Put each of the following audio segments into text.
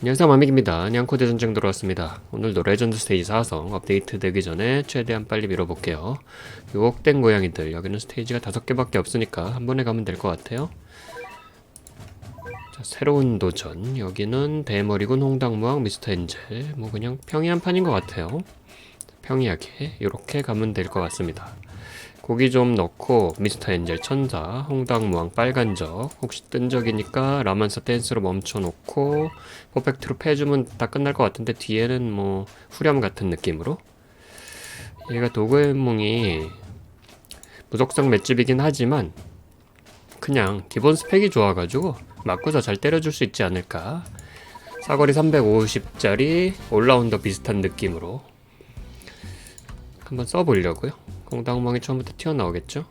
안녕하세요 마믹입니다. 냥코대 전쟁 들어왔습니다. 오늘도 레전드 스테이지 4성 업데이트 되기 전에 최대한 빨리 밀어볼게요. 유혹된 고양이들 여기는 스테이지가 다섯 개밖에 없으니까 한 번에 가면 될 것 같아요. 자, 새로운 도전 여기는 대머리군 홍당무왕 미스터 엔젤 뭐 그냥 평이한 판인 것 같아요. 평이하게 이렇게 가면 될 것 같습니다. 고기 좀 넣고 미스터 엔젤 천사, 홍당무왕 빨간적 혹시 뜬 적이니까 라만사 댄스로 멈춰놓고 퍼펙트로 패주면 다 끝날 것 같은데 뒤에는 뭐 후렴 같은 느낌으로? 얘가 도구의 몽이 무적성 맷집이긴 하지만 그냥 기본 스펙이 좋아가지고 맞고서 잘 때려줄 수 있지 않을까? 사거리 350짜리 올라운더 비슷한 느낌으로 한번 써보려고요 공당멍이 처음부터 튀어나오겠죠?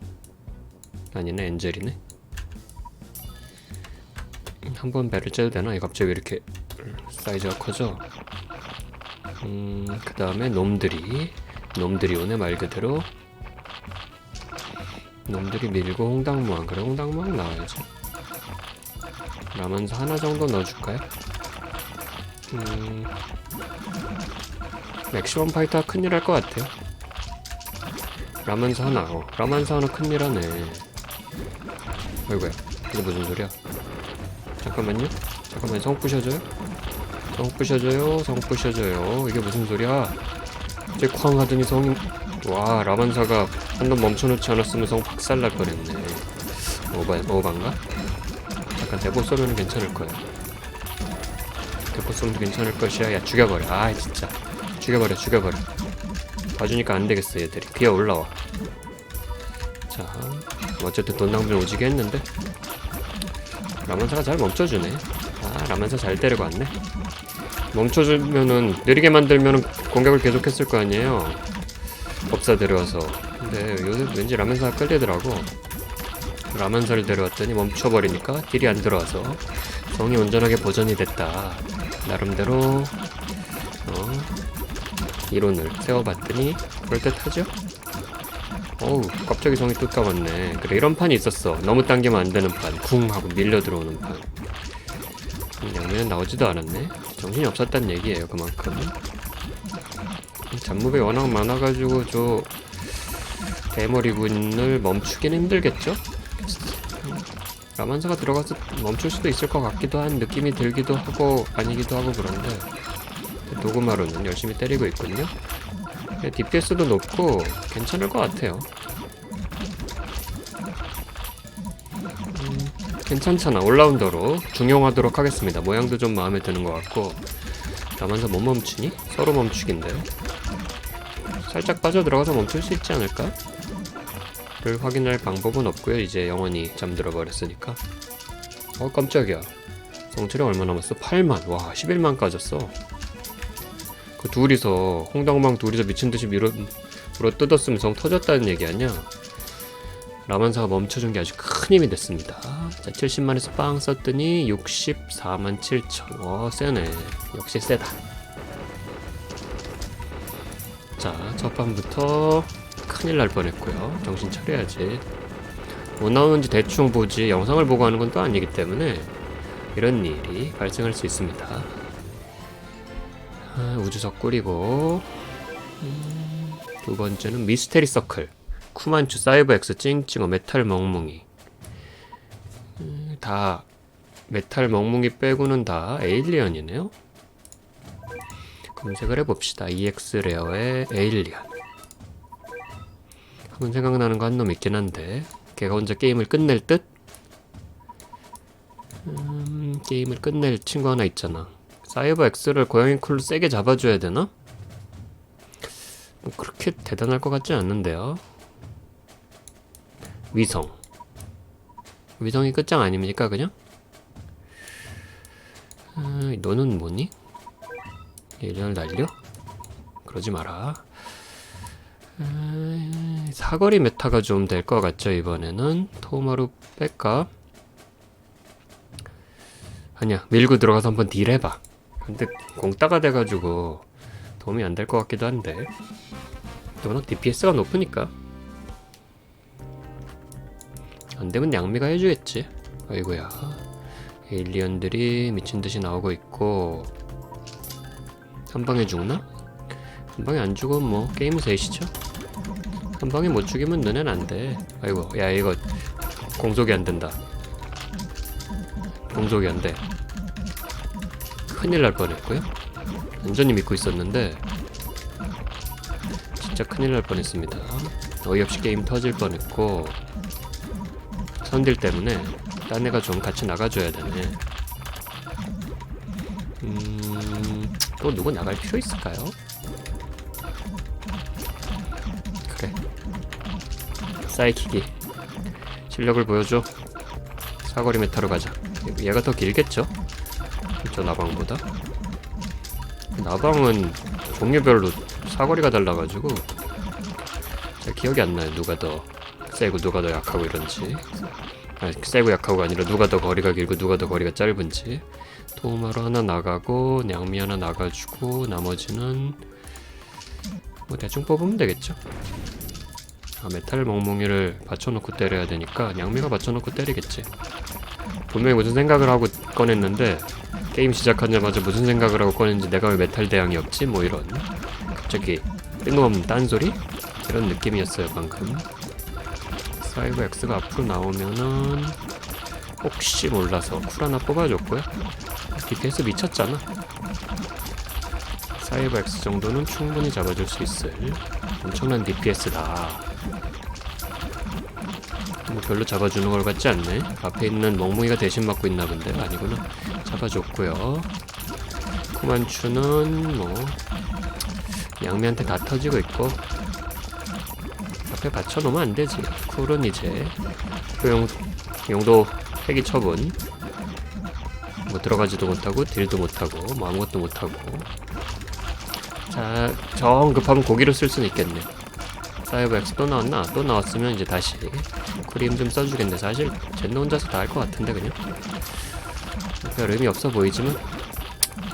아니네 엔젤이네 한 번 배를 째도 되나? 이거 갑자기 왜 이렇게 사이즈가 커져? 음, 그 다음에 놈들이 놈들이 오네 말 그대로 놈들이 밀고 홍당무왕 그래 홍당무왕 나와야지 라면서 하나 정도 넣어줄까요? 음, 맥시멈 파이터가 큰일 할 것 같아요 라면서 하나. 어 라면서 하나 큰일 하네. 아이고야 이게 무슨 소리야? 잠깐만요. 잠깐만 성 부셔줘요? 성 부셔줘요? 성 부셔줘요? 이게 무슨 소리야? 이제 쾅 하더니 성이 와 라만사가 한 번 멈춰놓지 않았으면 성 박살날 뻔했네. 오바, 오반가? 약간 대포 쏘면 괜찮을 거야. 대포 쏘면 괜찮을 것이야. 야 죽여버려. 아 진짜. 죽여버려 죽여버려 봐주니까 안 되겠어 얘들이. 기어 올라와. 자 어쨌든 돈 낭비 오지게 했는데. 라만사가 잘 멈춰주네. 아 라만사 잘 데리고 왔네. 멈춰주면은 느리게 만들면은 공격을 계속했을 거 아니에요. 법사 데려와서. 근데 요새 왠지 라면사가 끌리더라고. 라면사를 데려왔더니 멈춰버리니까 딜이 안 들어와서 성이 온전하게 보전이 됐다. 나름대로 어, 이론을 세워봤더니 그럴듯하죠? 어우 갑자기 성이 뚝 까봤네. 그래 이런 판이 있었어. 너무 당기면 안 되는 판쿵 하고 밀려 들어오는 판. 음, 양면은 나오지도 않았네. 정신이 없었단 얘기예요 그만큼. 잡무배 워낙 많아가지고 저 대머리군을 멈추긴 힘들겠죠? 라만사가 들어가서 멈출 수도 있을 것 같기도 한 느낌이 들기도 하고 아니기도 하고 그런데 도구마루는 열심히 때리고 있군요. 네, DPS도 높고 괜찮을 것 같아요. 음, 괜찮잖아. 올라운더로 중용하도록 하겠습니다. 모양도 좀 마음에 드는 것 같고 나만서 못 멈추니? 서로 멈추긴데 살짝 빠져 들어가서 멈출 수 있지 않을까? 를 확인할 방법은 없고요. 이제 영원히 잠들어 버렸으니까. 어 깜짝이야. 성체력 얼마 남았어? 8만. 와 11만 까졌어. 그 둘이서 홍당망 둘이서 미친 듯이 밀어 물어 뜯었으면 성 터졌다는 얘기 아니야? 라만사가 멈춰준 게 아주 큰 힘이 됐습니다. 자, 70만에서 빵 썼더니 64만 7천. 어, 세네. 역시 세다. 자, 첫 판부터 큰일 날 뻔했고요. 정신 차려야지. 뭐 나오는지 대충 보지 영상을 보고 하는 건 또 아니기 때문에 이런 일이 발생할 수 있습니다. 아, 우주석 꾸리고. 음, 두 번째는 미스테리 서클. 쿠만추 사이버 엑스 찡찡어 메탈 멍뭉이. 음, 다 메탈 멍뭉이 빼고는 다 에일리언이네요. 검색을 해봅시다. EX 레어의 에일리언. 한번 생각나는 거 한 놈 있긴 한데 걔가 혼자 게임을 끝낼 듯? 음, 게임을 끝낼 친구 하나 있잖아 사이버 X를 고양이 쿨로 세게 잡아줘야 되나? 뭐 그렇게 대단할 것 같지 않는데요. 위성. 위성이 끝장 아닙니까 그냥? 아, 너는 뭐니? 예전을 날려? 그러지 마라. 아, 사거리 메타가 좀 될 것 같죠 이번에는 토마루 뺄까? 아니야 밀고 들어가서 한번 딜 해봐. 근데 공따가 돼가지고 도움이 안 될 것 같기도 한데 워낙 DPS가 높으니까 안 되면 양미가 해주겠지 아이고야 에일리언들이 미친 듯이 나오고 있고 한 방에 죽나? 한 방에 안 죽으면 뭐 게임 셋이죠. 한 방에 못 죽이면 너넨 안 돼. 아이고 야 이거 공속이 안 된다. 공속이 안 돼. 큰일 날 뻔했고요. 완전히 믿고 있었는데 진짜 큰일 날 뻔했습니다. 어이없이 게임 터질 뻔했고 선딜 때문에 딴 애가 좀 같이 나가줘야 되네. 음, 또 누구 나갈 필요 있을까요? 그래. 사이킥이 실력을 보여줘. 사거리 메타로 가자. 얘가 더 길겠죠? 저 나방보다. 나방은 종류별로 사거리가 달라가지고 잘 기억이 안 나요. 누가 더 세고 누가 더 약하고 이런지. 아니 세고 약하고가 아니라 누가 더 거리가 길고 누가 더 거리가 짧은지. 도마로 하나 나가고 냥미 하나 나가주고 나머지는 뭐 대충 뽑으면 되겠죠. 아 메탈 멍멍이를 받쳐놓고 때려야 되니까 냥미가 받쳐놓고 때리겠지. 분명히 무슨 생각을 하고 꺼냈는데 게임 시작하자마자 무슨 생각을 하고 꺼냈는지 내가 왜 메탈 대항이 없지? 뭐 이런 갑자기 뜬금없는 딴소리? 이런 느낌이었어요 방금. 사이버 X가 앞으로 나오면은 혹시 몰라서 쿨 하나 뽑아줬고요. DPS 미쳤잖아. 사이버 X 정도는 충분히 잡아줄 수 있을 엄청난 DPS다. 뭐 별로 잡아주는 걸 같지 않네. 앞에 있는 멍멍이가 대신 맞고 있나 본데? 아니구나 잡아줬고요. 쿠만추는 뭐 양미한테 다 터지고 있고 앞에 받쳐놓으면 안 되지. 쿨은 이제 효용 용도 폐기 처분 뭐 들어가지도 못하고 딜도 못하고 뭐 아무것도 못하고. 자 정 급하면 고기로 쓸 수는 있겠네. 사이버 X 또 나왔나? 또 나왔으면 이제 다시 그림 좀 써주겠네. 사실 젠너 혼자서 다 할 것 같은데 그냥 별 의미 없어 보이지만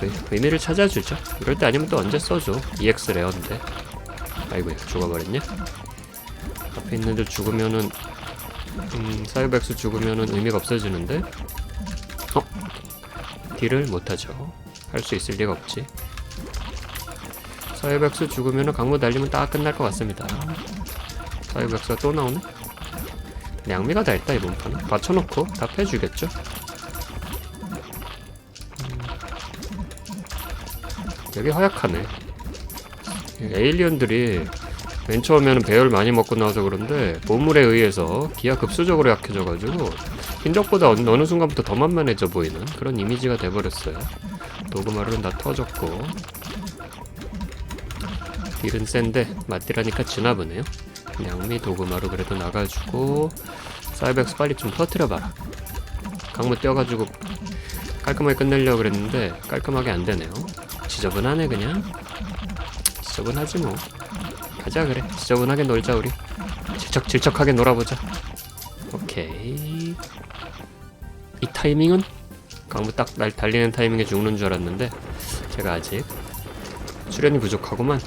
의, 의미를 찾아주죠. 이럴 때 아니면 또 언제 써줘? EX 레어인데. 아이고야 죽어버렸냐 앞에 있는 애들 죽으면은 음 사이버 X 죽으면은 의미가 없어지는데? 어? 딜을 못하죠. 할 수 있을 리가 없지. 사이버 X 죽으면은 강무 달리면 딱 끝날 것 같습니다. 사이버 X가 또 나오네? 양미가 다 했다 이번 판은 받쳐놓고 답해주겠죠 되게 허약하네. 에일리언들이 맨 처음에는 배열 많이 먹고 나와서 그런데 보물에 의해서 기하 급수적으로 약해져가지고 hin적보다 어느, 순간부터 더 만만해져 보이는 그런 이미지가 돼버렸어요. 도그마루는 다 터졌고 딜은 센데 맞딜하니까 지나보네요. 양미 도그마루 그래도 나가주고 사이백스 빨리 좀 터트려봐라. 강무 뛰어가지고 깔끔하게 끝내려고 그랬는데 깔끔하게 안 되네요. 지저분하네 그냥. 지저분하지 뭐. 가자 그래. 지저분하게 놀자 우리. 질척 질척하게 놀아보자. 오케이. 이 타이밍은? 강무 딱날 달리는 타이밍에 죽는 줄 알았는데 제가 아직 수련이 부족하구만.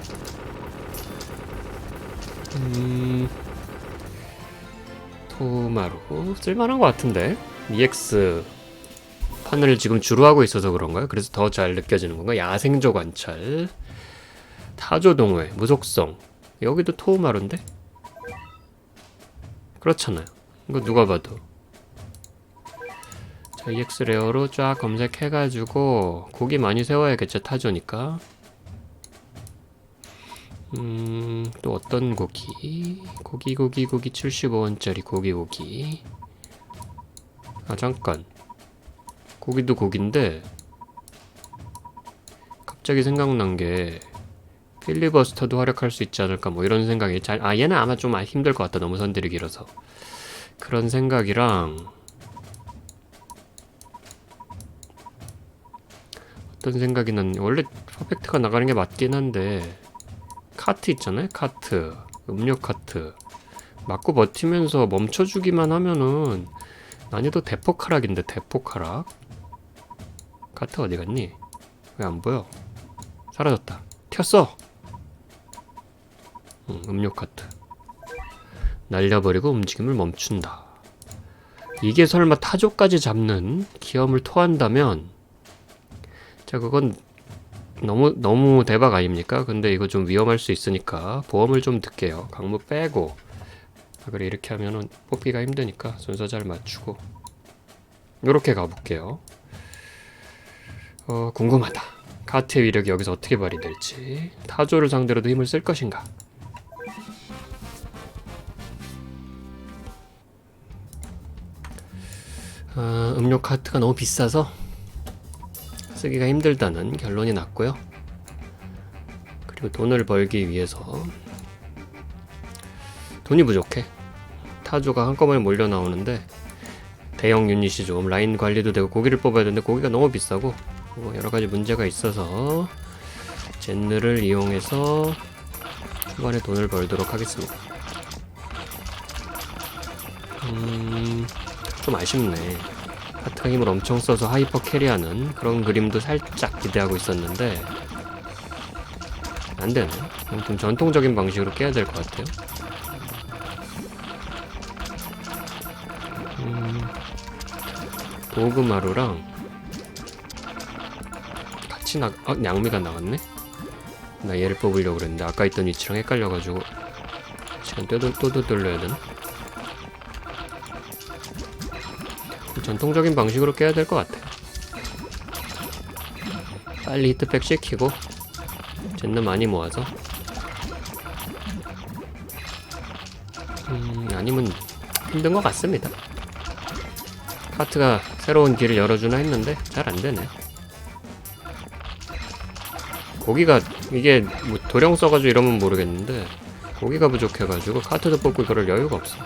음 토마루 쓸만한 것 같은데? EX 판을 지금 주로 하고 있어서 그런가요? 그래서 더 잘 느껴지는 건가? 야생조 관찰, 타조 동호회, 무속성. 여기도 토우마루인데? 그렇잖아요. 이거 누가 봐도. 자, EX 레어로 쫙 검색해가지고 고기 많이 세워야겠죠, 타조니까. 음, 또 어떤 고기? 고기, 고기, 고기 75원짜리 고기, 고기. 아, 잠깐. 고기도 고기인데 갑자기 생각난 게 필리버스터도 활약할 수 있지 않을까 뭐 이런 생각이 잘 아 얘는 아마 좀 힘들 것 같다 너무 선들이 길어서. 그런 생각이랑 어떤 생각이 난 원래 퍼펙트가 나가는 게 맞긴 한데 카트 있잖아요 카트. 음료 카트. 맞고 버티면서 멈춰주기만 하면은 난이도 대폭 하락인데 대폭 하락 카트 어디 갔니? 왜 안 보여? 사라졌다. 튀었어. 응, 음료 카트. 날려버리고 움직임을 멈춘다. 이게 설마 타조까지 잡는 기염을 토한다면 자 그건 너무 너무 대박 아닙니까? 근데 이거 좀 위험할 수 있으니까 보험을 좀 듣게요. 강무 빼고 아, 그래 이렇게 하면은 뽑기가 힘드니까 순서 잘 맞추고 이렇게 가볼게요. 어 궁금하다. 카트의 위력이 여기서 어떻게 발휘될지 타조를 상대로도 힘을 쓸 것인가? 아, 음료 카트가 너무 비싸서 쓰기가 힘들다는 결론이 났고요. 그리고 돈을 벌기 위해서 돈이 부족해. 타조가 한꺼번에 몰려 나오는데 대형 유닛이 좀 라인 관리도 되고 고기를 뽑아야 되는데 고기가 너무 비싸고 뭐 여러 가지 문제가 있어서 젠느를 이용해서 초반에 돈을 벌도록 하겠습니다. 음, 좀 아쉽네. 카트가 힘을 엄청 써서 하이퍼 캐리하는 그런 그림도 살짝 기대하고 있었는데 안 되네. 그럼 좀 전통적인 방식으로 깨야 될 것 같아요. 음, 도그마루랑 같이 나, 어, 양미가 나왔네? 나 얘를 뽑으려고 그랬는데 아까 있던 위치랑 헷갈려가지고 시간 또, 또, 또 돌려야 되나? 전통적인 방식으로 깨야 될 것 같아. 빨리 히트팩 시키고 젠느 많이 모아서 음, 아니면 힘든 것 같습니다. 카트가 새로운 길을 열어주나 했는데 잘 안 되네. 고기가 이게 뭐 도령 써가지고 이러면 모르겠는데 고기가 부족해가지고 카트도 뽑고 그럴 여유가 없어.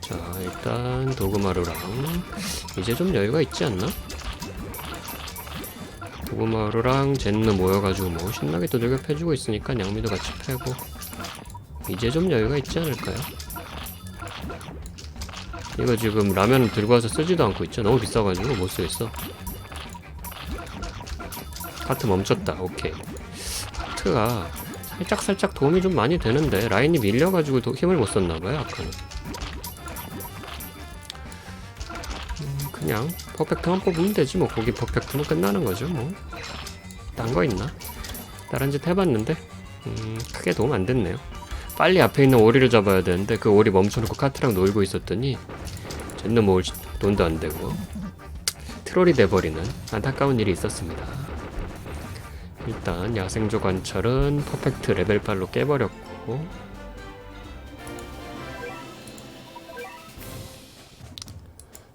자 일단 도그마루랑 이제 좀 여유가 있지 않나? 도그마루랑 젠느 모여가지고 뭐 신나게 두들겨 패주고 있으니까 양미도 같이 패고 이제 좀 여유가 있지 않을까요? 이거 지금 라면 들고 와서 쓰지도 않고 있죠? 너무 비싸가지고 못 쓰겠어 카트 멈췄다. 오케이. 카트가 살짝 살짝 도움이 좀 많이 되는데 라인이 밀려가지고 도- 힘을 못 썼나봐요 아까는. 그냥 퍼펙트만 뽑으면 되지 뭐. 거기 퍼펙트면 끝나는 거죠 뭐딴 거 있나? 다른 짓 해봤는데? 음, 크게 도움 안 됐네요. 빨리 앞에 있는 오리를 잡아야 되는데 그 오리 멈춰놓고 카트랑 놀고 있었더니 젠느 모을 돈도 안 되고 트롤이 돼버리는 안타까운 일이 있었습니다 일단 야생조 관찰은 퍼펙트 레벨 8로 깨버렸고.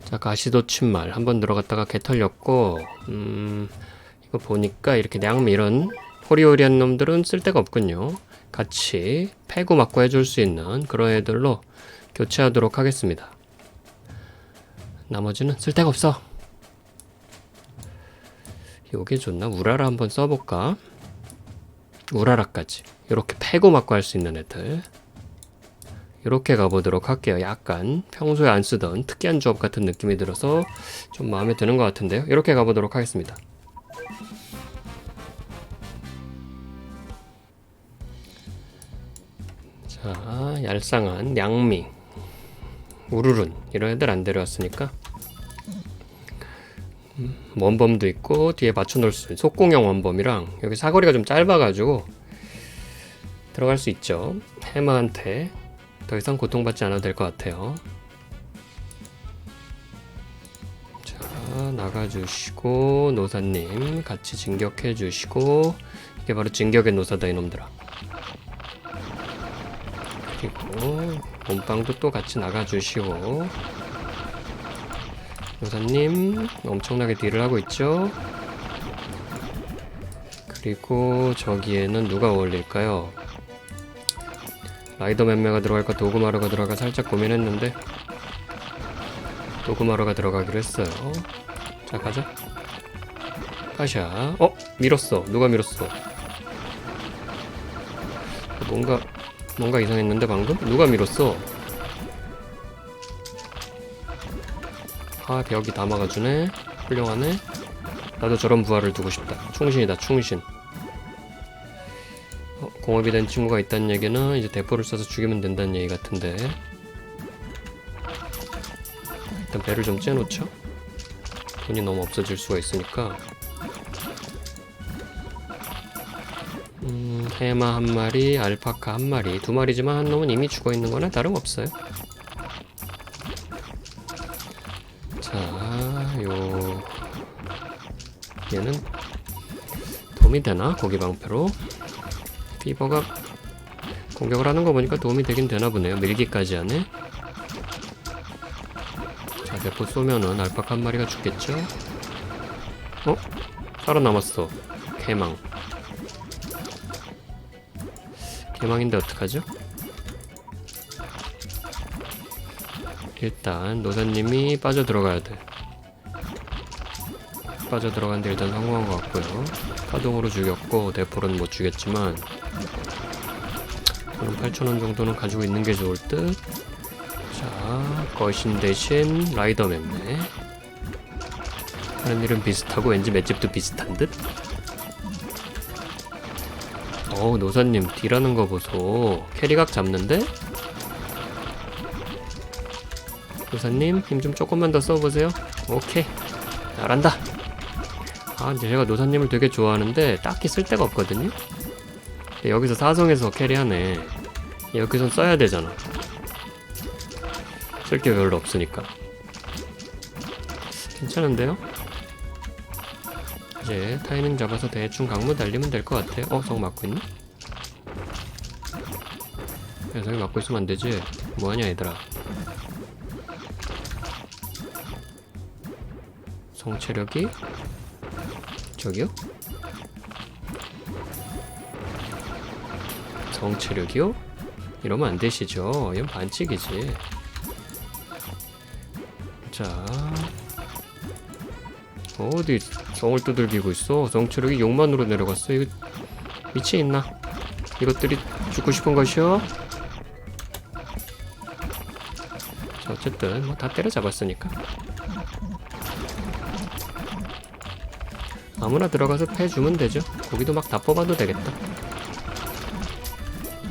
자 가시도 침말 한번 들어갔다가 개 털렸고 음 이거 보니까 이렇게 냥미 이런 호리호리한 놈들은 쓸데가 없군요. 같이 패고 맞고 해줄 수 있는 그런 애들로 교체하도록 하겠습니다. 나머지는 쓸데가 없어 요게 좋나? 우라라 한번 써볼까? 우라라까지 이렇게 패고 맞고 할 수 있는 애들 이렇게 가보도록 할게요. 약간 평소에 안 쓰던 특이한 조합 같은 느낌이 들어서 좀 마음에 드는 것 같은데요. 이렇게 가보도록 하겠습니다. 자, 얄쌍한 양미, 우르른 이런 애들 안 데려왔으니까 음, 원범도 있고 뒤에 맞춰놓을 수 있는 속공형 원범이랑 여기 사거리가 좀 짧아가지고 들어갈 수 있죠. 해마한테 더 이상 고통받지 않아도 될 것 같아요. 자, 나가주시고, 노사님 같이 진격해주시고, 이게 바로 진격의 노사다, 이놈들아. 그리고, 몸빵도 또 같이 나가주시고, 노사님 엄청나게 딜을 하고 있죠? 그리고 저기에는 누가 어울릴까요? 라이더 맴매가 들어갈까 도그마루가 들어갈까 살짝 고민했는데 도그마루가 들어가기로 했어요 자 가자 파샤 어? 밀었어 누가 밀었어 뭔가 뭔가 이상했는데 방금? 누가 밀었어 아 벽이 다 막아주네 훌륭하네 나도 저런 부하를 두고 싶다 충신이다 충신 어, 공업이 된 친구가 있다는 얘기는 이제 대포를 써서 죽이면 된다는 얘기 같은데 일단 배를 좀 째놓죠. 돈이 너무 없어질 수가 있으니까. 음, 해마 한 마리, 알파카 한 마리, 두 마리지만 한 놈은 이미 죽어 있는 거나 다름없어요. 도움이 되나? 고기 방패로 피버가 공격을 하는 거 보니까 도움이 되긴 되나 보네요. 밀기까지 하네. 자, 대포 쏘면은 알파카 한 마리가 죽겠죠? 어? 살아남았어. 개망. 개망인데 어떡하죠? 일단 노사님이 빠져 들어가야 돼. 빠져 들어간 데 일단 성공한 것 같고요. 파동으로 죽였고 대포로는 못 죽였지만 저는 8,000원 정도는 가지고 있는 게 좋을 듯. 자, 거신 대신 라이더 맵네. 하는 일은 비슷하고 왠지 맷집도 비슷한 듯. 어우 노사님 딜하는 거 보소. 캐리각 잡는데? 노사님 힘 좀 조금만 더 써보세요. 오케이 잘한다. 아 이제 제가 노사님을 되게 좋아하는데 딱히 쓸 데가 없거든요. 근데 여기서 사성에서 캐리하네. 여기선 써야 되잖아. 쓸 게 별로 없으니까. 괜찮은데요? 이제 타이밍 잡아서 대충 강무 달리면 될 것 같아요. 어, 성 맞고 있네? 야, 성이 맞고 있으면 안 되지. 뭐하냐, 얘들아. 성 체력이 저기요? 성 체력이요? 이러면 안 되시죠. 이건 반칙이지. 자, 어디 성을 두들기고 있어? 성 체력이 6만으로 내려갔어. 이거 위치 있나? 이것들이 죽고 싶은 것이요? 자, 어쨌든 뭐 다 때려잡았으니까. 아무나 들어가서 패주면 되죠. 고기도 막 다 뽑아도 되겠다.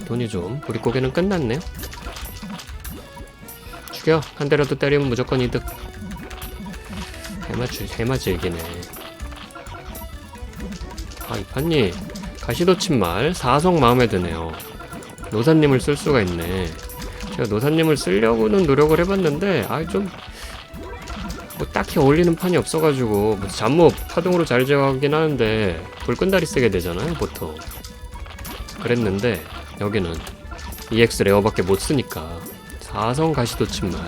돈이 좀 우리 고개는 끝났네요. 죽여 한 대라도 때리면 무조건 이득. 주 해마 즐기네. 아 이판님 가시도친 말 사성 마음에 드네요. 노사님을 쓸 수가 있네. 제가 노사님을 쓰려고는 노력을 해봤는데 아좀 뭐 딱히 어울리는 판이 없어가지고 뭐 잠못 파동으로 잘 제어하긴 하는데 불끈다리 쓰게 되잖아요 보통 그랬는데 여기는 EX 레어밖에 못 쓰니까 사성 가시도침말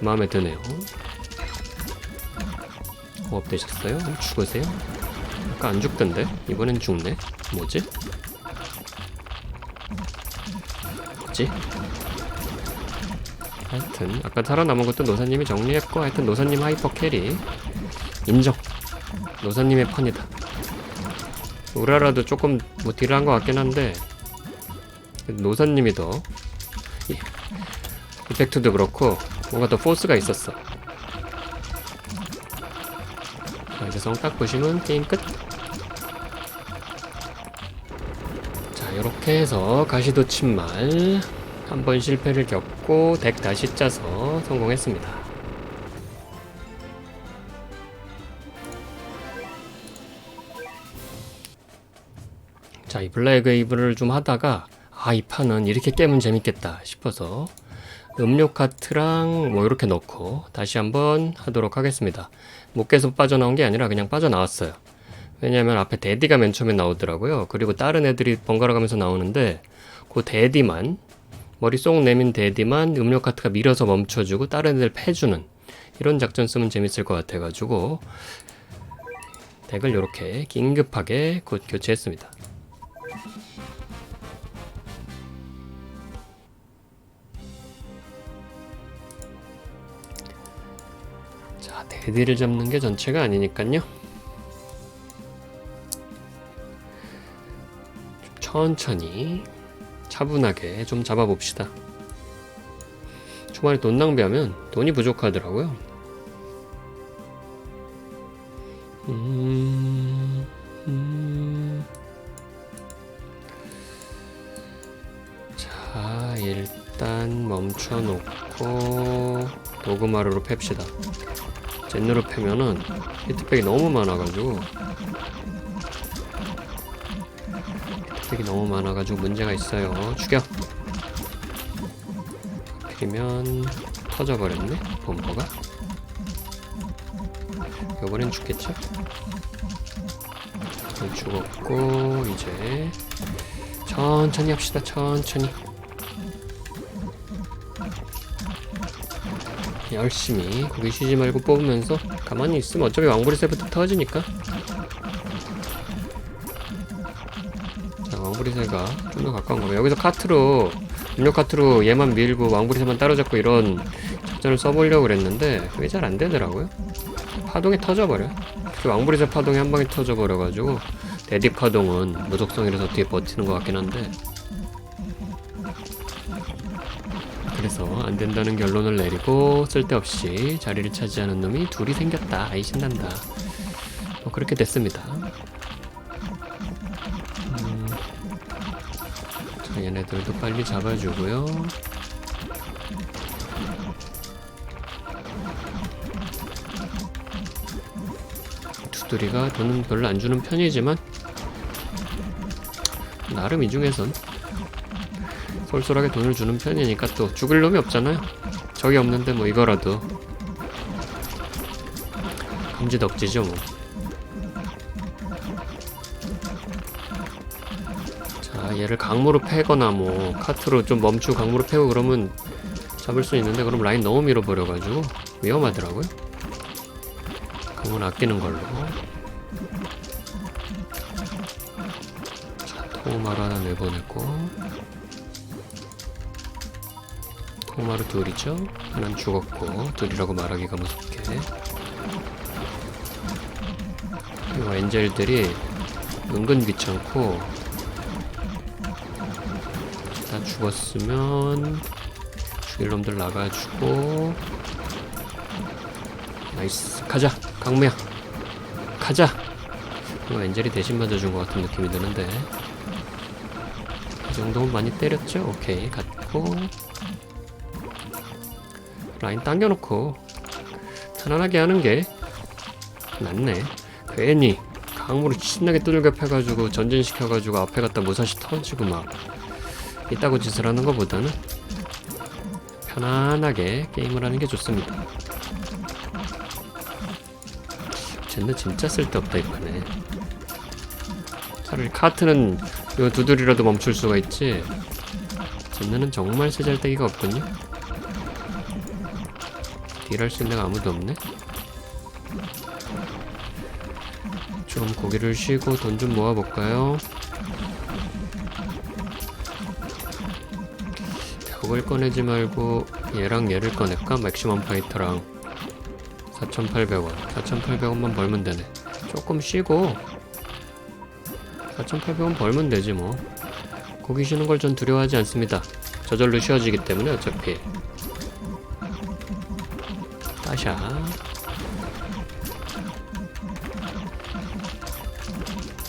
마음에 드네요 호업 되셨어요? 죽으세요? 아까 안 죽던데 이번엔 죽네 뭐지? 뭐지? 하여튼 아까 살아남은 것도 노사님이 정리했고 하여튼 노사님 하이퍼 캐리. 인정. 노사님의 판이다. 우라라도 조금 뭐 딜을 한 것 같긴 한데 노사님이 더 이- 이펙트도 그렇고 뭔가 더 포스가 있었어. 자 이제 성딱 보시면 게임 끝. 자, 이렇게 해서 가시도 침말 한 번 실패를 겪고 덱 다시 짜서 성공했습니다. 자, 이 블랙 웨이브를 좀 하다가 아, 이 판은 이렇게 깨면 재밌겠다 싶어서 음료 카트랑 뭐 이렇게 넣고 다시 한번 하도록 하겠습니다. 못 깨서 빠져나온 게 아니라 그냥 빠져나왔어요. 왜냐면 앞에 데디가 맨 처음에 나오더라고요. 그리고 다른 애들이 번갈아 가면서 나오는데 그 데디만 머리 쏙 내민 데디만 음료 카트가 밀어서 멈춰주고 다른 애들 패주는 이런 작전 쓰면 재밌을 것 같아가지고 덱을 이렇게 긴급하게 곧 교체했습니다. 자, 데디를 잡는 게 전체가 아니니까요. 좀 천천히 차분하게 좀 잡아봅시다. 초반에 돈 낭비하면 돈이 부족하더라고요. 음, 음. 자, 일단 멈춰놓고 도그마루로 팹시다 젠누로 패면은 히트백이 너무 많아가지고 히트백이 너무 많아가지고 문제가 있어요 죽여 하필이면 터져버렸네 범퍼가 요번엔 죽겠죠? 잘 죽었고 이제 천천히 합시다 천천히 열심히 고기 쉬지 말고 뽑으면서 가만히 있으면 어차피 왕부리새부터 터지니까 왕부리새가 좀 더 가까운 거고 여기서 카트로 음력 카트로 얘만 밀고 왕부리새만 따로잡고 이런 작전을 써보려고 그랬는데 그게 잘 안 되더라고요 파동이 터져버려 특히 왕부리새 파동이 한 방에 터져버려가지고 데디 파동은 무속성이라서 뒤에 버티는 것 같긴 한데 그래서 안 된다는 결론을 내리고 쓸데없이 자리를 차지하는 놈이 둘이 생겼다. 아이 신난다. 뭐 그렇게 됐습니다. 얘네들도 빨리 잡아주고요. 두드리가 돈은 별로 안 주는 편이지만 나름 이 중에선 쏠쏠하게 돈을 주는 편이니까 또 죽을 놈이 없잖아요. 적이 없는데 뭐 이거라도 감지덕지죠 뭐. 얘를 강무로 패거나 뭐 카트로 좀 멈추고 강무로 패고 그러면 잡을 수 있는데 그럼 라인 너무 밀어버려가지고 위험하더라고요. 강무는 아끼는 걸로. 자 토마로 하나 내보냈고. 토마르 둘이죠? 하나는 죽었고 둘이라고 말하기가 무섭게 그리고 엔젤들이 은근 귀찮고 다 죽었으면 죽일 놈들 나가주고. 나이스. 가자. 강무야. 가자. 이거 엔젤이 대신 맞아준 것 같은 느낌이 드는데. 이 정도면 많이 때렸죠? 오케이. 갔고. 라인 당겨놓고 편안하게 하는 게 낫네. 괜히 강물을 신나게 두들겨 패가지고 전진시켜가지고 앞에 갔다 무사시 터지고 막 이따구 짓을 하는 것보다는 편안하게 게임을 하는 게 좋습니다. 쟤는 진짜 쓸데없다 이번에. 차라리 카트는 요 두들이라도 멈출 수가 있지. 쟤는 정말 쓰잘데기가 없군요. 딜할 수 있는 아무도 없네. 좀 고기를 쉬고 돈 좀 모아볼까요? 벽을 꺼내지 말고 얘랑 얘를 꺼낼까? 맥시멈 파이터랑 4,800원. 4,800원만 벌면 되네. 조금 쉬고. 4,800원 벌면 되지 뭐. 고기 쉬는 걸 전 두려워하지 않습니다. 저절로 쉬어지기 때문에 어차피. 따샤.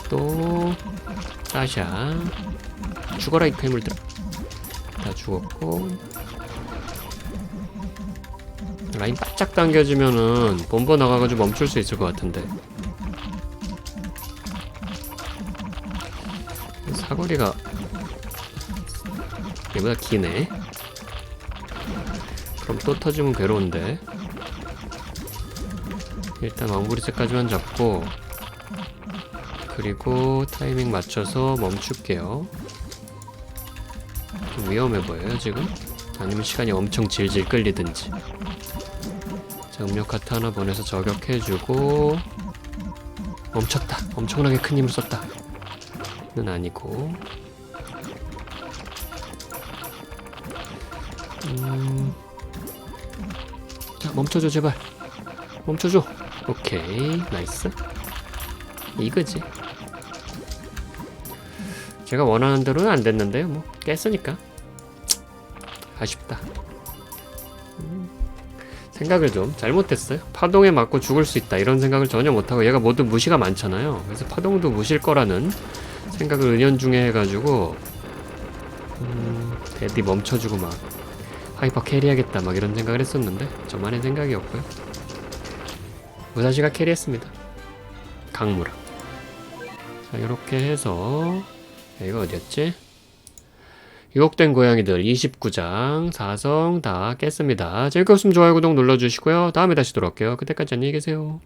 또 따샤. 죽어라 이 괴물들 다 죽었고. 라인 바짝 당겨지면은 본버 나가가지고 멈출 수 있을 것 같은데. 사거리가 얘보다 기네. 그럼 또 터지면 괴로운데. 일단 왕부리새까지만 잡고 그리고 타이밍 맞춰서 멈출게요. 좀 위험해 보여요 지금? 아니면 시간이 엄청 질질 끌리든지. 자 음력 카트 하나 보내서 저격해주고. 멈췄다. 엄청나게 큰 힘을 썼다. 는 아니고. 음... 자 멈춰줘 제발. 멈춰줘. 오케이. 나이스. 이거지. 제가 원하는 대로는 안 됐는데요 뭐. 깼으니까 아쉽다 음, 생각을 좀 잘못했어요 파동에 맞고 죽을 수 있다 이런 생각을 전혀 못하고 얘가 모두 무시가 많잖아요 그래서 파동도 무실 거라는 생각을 은연중에 해가지고 음, 대디 멈춰주고 막 하이퍼 캐리하겠다 막 이런 생각을 했었는데 저만의 생각이었고요. 무사시가 캐리했습니다. 강무라. 자 이렇게 해서 이거 어디였지? 유혹된 고양이들 29장 4성 다 깼습니다. 즐거웠으면 좋아요 구독 눌러주시고요. 다음에 다시 돌아올게요. 그때까지 안녕히 계세요.